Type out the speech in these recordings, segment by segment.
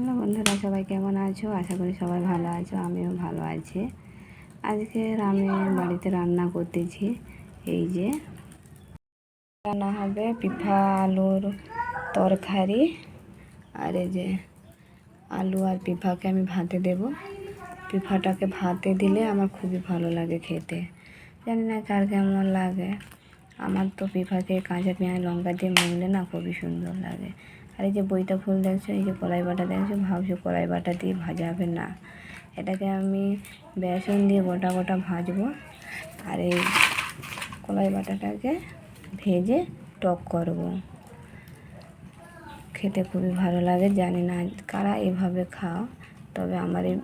Hello বন্ধুরা, সবাই কেমন আছো? আশা করি সবাই ভালো আছো, আমিও ভালো আছি। আজকে আমি বাড়িতে রান্না করতেছি, এই যে। রান্না হবে পিঠা, আলুর তরকারি, আর এই যে আলু আর পিঠাকে আমি ভাতে দেব। পিঠাটাকে ভাতে দিলে আমার খুবই ভালো লাগে খেতে। জানি না কার কেমন লাগে। আমার তো পিঠাকে কাঁচা পেঁয়াজ, লঙ্কা দিয়ে মাখলে না খুবই সুন্দর লাগে। আর এই যে বইটা ফুল দেখছ, এই যে কলাই বাটা দেখছ, ভাবছ কলাই বাটা দিয়ে ভাজা হবে না। এটাকে আমি বেসন দিয়ে গোটা গোটা ভাজবো আর এই কলাই বাটাটাকে ভেজে টক করব। খেতে খুবই ভালো লাগে, জানি না কারা এভাবে খাও, তবে আমার এই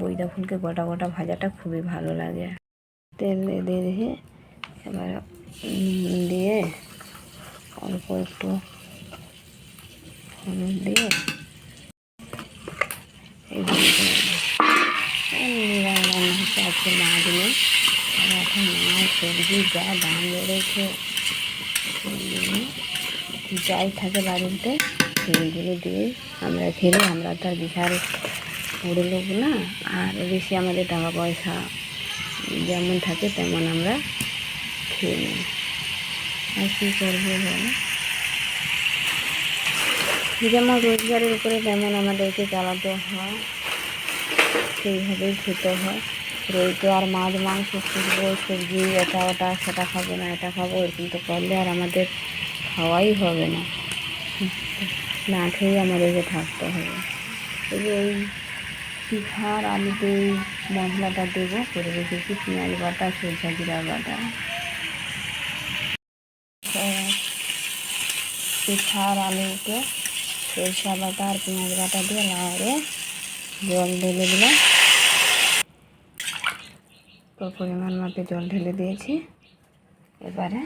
বইটা ফুলকে গোটা গোটা ভাজাটা খুবই ভালো লাগে। তেল দিয়ে দিয়ে এবার দিয়ে অল্প একটু হলুদ দিয়ে রান্না হচ্ছে আজকে মাছ নেই আর এখন মাছ সবজি যা দাম বেড়েছে যাই থাকে বাড়িতে সেইগুলো দিয়ে আমরা খেলে আমরা তো বিশাল বড় লোক না আর বেশি আমাদের টাকা পয়সা যেমন থাকে তেমন আমরা খেয়ে নিই আর কী করব বলো যেমন রোজগারের উপরে তেমন আমাদেরকে চালাতে হয়। সেইভাবেই খেতে হয়। রোজ তো আর মাছ, মাংস খুঁজবো সবজি, এটা ওটা, সেটা খাব না, এটা খাব, এরকম তো করলে আর আমাদের খাওয়াই হবে না। না খেয়েই আমাদেরকে থাকতে হবে। এই যে এই পিঠার আলুতে এই মশলাটা দেবো, করে রেখেছি পেঁয়াজ বাটা, সরষা জিরা বাটা। পিঠার আলুতে সরষা বাটা আর পেঁয়াজ বাটা দিয়ে লাউড়ে জল ঢেলে দিলাম। তো পরিমাণ মতো জল ঢেলে দিয়েছি। এবারে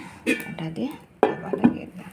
ওটা দিয়ে আবার লাগিয়ে দিলাম।